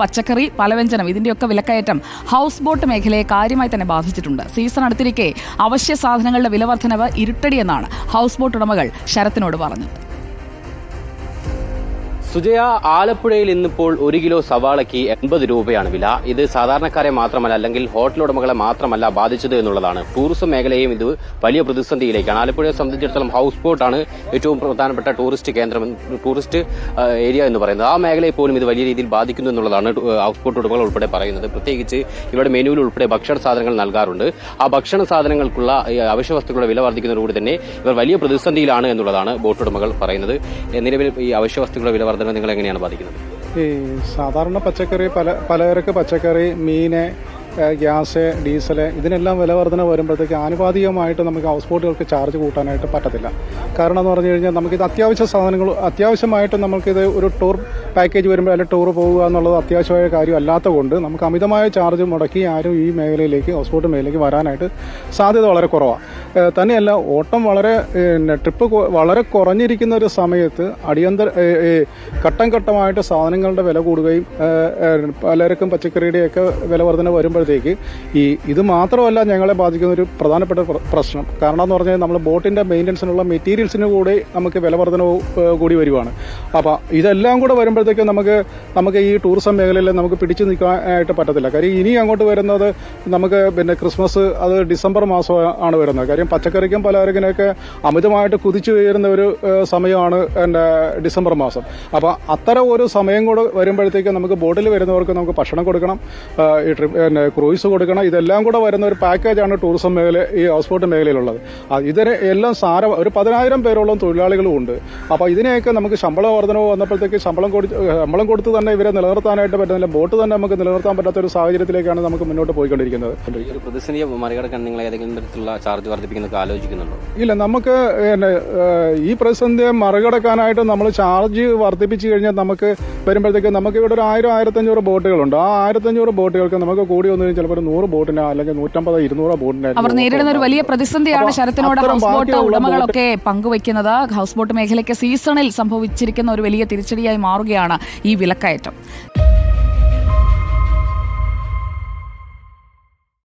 പച്ചക്കറി പലവ്യഞ്ജനം ഇതിന്റെയൊക്കെ വിലക്കയറ്റം ഹൗസ് ബോട്ട് മേഖലയെ കാര്യമായി തന്നെ ബാധിച്ചിട്ടുണ്ട്. സീസൺ അടുത്തിരിക്കെ അവശ്യ സാധനങ്ങളുടെ വിലവർദ്ധനവ് ഇരുട്ടടിയെന്നാണ് ഹൗസ് ബോട്ട് ഉടമകൾ ശരത്തിനോട് പറഞ്ഞത്. സുജയ ആലപ്പുഴയിൽ ഇന്നിപ്പോൾ ഒരു കിലോ സവാളയ്ക്ക് എൺപത് രൂപയാണ് വില. ഇത് സാധാരണക്കാരെ മാത്രമല്ല അല്ലെങ്കിൽ ഹോട്ടൽ ഉടമകളെ മാത്രമല്ല ബാധിച്ചത് എന്നുള്ളതാണ്. ടൂറിസം മേഖലയും ഇത് വലിയ പ്രതിസന്ധിയിലേക്കാണ്. ആലപ്പുഴയെ സംബന്ധിച്ചിടത്തോളം ഹൗസ് ബോട്ടാണ് ഏറ്റവും പ്രധാനപ്പെട്ട ടൂറിസ്റ്റ് കേന്ദ്രം ടൂറിസ്റ്റ് ഏരിയ എന്ന് പറയുന്നത്. ആ മേഖലയെ പോലും ഇത് വലിയ രീതിയിൽ ബാധിക്കുന്നു എന്നുള്ളതാണ് ഹൗസ് ബോട്ട് ഉടമകൾ ഉൾപ്പെടെ പറയുന്നത്. പ്രത്യേകിച്ച് ഇവിടെ മെനുവിൽ ഉൾപ്പെടെ ഭക്ഷണ സാധനങ്ങൾ നൽകാറുണ്ട്. ആ ഭക്ഷണ സാധനങ്ങൾക്കുള്ള അവശ്യ വസ്തുക്കളുടെ വില വർദ്ധിക്കുന്നതോടുകൂടി തന്നെ ഇവർ വലിയ പ്രതിസന്ധിയിലാണ് എന്നുള്ളതാണ് ബോട്ട് ഉടമകൾ പറയുന്നത്. നിലവിൽ ഈ അവശ്യ വസ്തുക്കളുടെ വില വർധന നിങ്ങൾ എങ്ങനെയാണ് ബാധിക്കുന്നത്? ഈ സാധാരണ പച്ചക്കറി പല പലചരക്ക് പച്ചക്കറി മീന് ഗ്യാസ് ഡീസൽ ഇതിനെല്ലാം വില വർധന വരുമ്പോഴത്തേക്ക് ആനുപാതികമായിട്ട് നമുക്ക് ഹൗസ് ബോട്ടുകൾക്ക് ചാർജ് കൂട്ടാനായിട്ട് പറ്റത്തില്ല. കാരണം എന്ന് പറഞ്ഞു കഴിഞ്ഞാൽ നമുക്കിത് അത്യാവശ്യ സാധനങ്ങൾ അത്യാവശ്യമായിട്ട് നമുക്കിത് ഒരു ടൂർ പാക്കേജ് വരുമ്പോൾ അല്ലെങ്കിൽ ടൂർ പോകുക എന്നുള്ളത് അത്യാവശ്യമായ കാര്യം അല്ലാത്ത കൊണ്ട് നമുക്ക് അമിതമായ ചാർജ് മുടക്കി ആരും ഈ മേഖലയിലേക്ക് ഹൗസ് ബോട്ട് മേഖലയിലേക്ക് വരാനായിട്ട് സാധ്യത വളരെ കുറവാണ് തന്നെയല്ല ഓട്ടം വളരെ ട്രിപ്പ് വളരെ കുറഞ്ഞിരിക്കുന്ന ഒരു സമയത്ത് അടിയന്തര ഘട്ടം ഘട്ടമായിട്ട് സാധനങ്ങളുടെ വില കൂടുകയും പലർക്കും പച്ചക്കറിയുടെയൊക്കെ വില വർധന വരുമ്പോഴത്തേക്ക് ഈ ഇത് മാത്രമല്ല ഞങ്ങളെ ബാധിക്കുന്ന ഒരു പ്രധാനപ്പെട്ട പ്രശ്നം. കാരണം എന്ന് പറഞ്ഞാൽ നമ്മൾ ബോട്ടിന്റെ മെയിന്റനൻസിനുള്ള മെറ്റീരിയൽസിന് കൂടി നമുക്ക് വില കൂടി വരുവാണ്. അപ്പോൾ ഇതെല്ലാം കൂടെ വരുമ്പോഴത്തേക്കും നമുക്ക് നമുക്ക് ഈ ടൂറിസം മേഖലയിൽ നമുക്ക് പിടിച്ചു നിൽക്കാനായിട്ട് പറ്റത്തില്ല. കാര്യം ഇനി അങ്ങോട്ട് വരുന്നത് നമുക്ക് പിന്നെ ക്രിസ്മസ് അത് ഡിസംബർ മാസം ആണ് വരുന്നത്. കാര്യം പച്ചക്കറിക്കും പലചരക്കിനൊക്കെ അമിതമായിട്ട് കുതിച്ചു ഉയരുന്ന ഒരു സമയമാണ് എന്റെ ഡിസംബർ മാസം. അപ്പോൾ അത്തരം ഒരു സമയം കൂടെ വരുമ്പോഴത്തേക്കും നമുക്ക് ബോട്ടിൽ വരുന്നവർക്ക് നമുക്ക് ഭക്ഷണം കൊടുക്കണം ഈ ട്രിപ്പ് പിന്നെ ക്രൂയിസ് കൊടുക്കണം. ഇതെല്ലാം കൂടെ വരുന്ന ഒരു പാക്കേജാണ് ടൂറിസം മേഖല ഈ ഹൗസ് ബോട്ട് മേഖലയിലുള്ളത് ഇതിന് എല്ലാം സാര ഒരു പതിനായിരം പേരോളം തൊഴിലാളികളും ഉണ്ട് അപ്പോൾ ഇതിനെയൊക്കെ നമുക്ക് ശമ്പള വർധനവ് വന്നപ്പോഴത്തേക്ക് ശമ്പളം കൊടുത്ത് ശമ്പളം കൊടുത്ത് തന്നെ ഇവരെ നിലനിർത്താനായിട്ട് പറ്റുന്നില്ല. ബോട്ട് തന്നെ നമുക്ക് നിലനിർത്താൻ പറ്റാത്ത ഒരു സാഹചര്യത്തിലേക്കാണ് നമുക്ക് മുന്നോട്ട് പോയിക്കൊണ്ടിരിക്കുന്നത്. പ്രതിസന്ധിയെ മറികടക്കാൻ നിങ്ങൾ ഏതെങ്കിലും തരത്തിലുള്ള ചാർജ് വർദ്ധിപ്പിക്കുന്നത് ആലോചിക്കുന്നുണ്ടോ? ഇല്ല നമുക്ക് ഈ പ്രതിസന്ധിയെ മറികടക്കാനായിട്ട് നമ്മൾ ചാർജ് വർദ്ധിപ്പിച്ചു കഴിഞ്ഞാൽ നമുക്ക് വരുമ്പോഴത്തേക്ക് നമുക്ക് ഇവിടെ ഒരു ആയിരം ആയിരത്തഞ്ഞൂറ് ബോട്ടുകളുണ്ട്. ആ ആയിരത്തഞ്ഞൂറ് ബോട്ടുകൾക്ക് നമുക്ക് കൂടി വന്നു കഴിഞ്ഞാൽ ചിലപ്പോൾ നൂറ് ബോട്ടിന് അല്ലെങ്കിൽ നൂറ്റമ്പത് ഇരുന്നൂറ് ബോട്ടിന് അവർ നേരിടുന്ന ഒരു വലിയ പ്രതിസന്ധിയാണ് ശരത്തിനോട് ഹൗസ് ബോട്ട് ഉടമകളൊക്കെ പങ്കുവയ്ക്കുന്നത്. ഹൗസ് ബോട്ട് മേഖലയ്ക്ക് സീസണിൽ സംഭവിച്ചിരിക്കുന്ന ഒരു വലിയ തിരിച്ചടിയായി മാറുകയാണ് ഈ വിലക്കയറ്റം.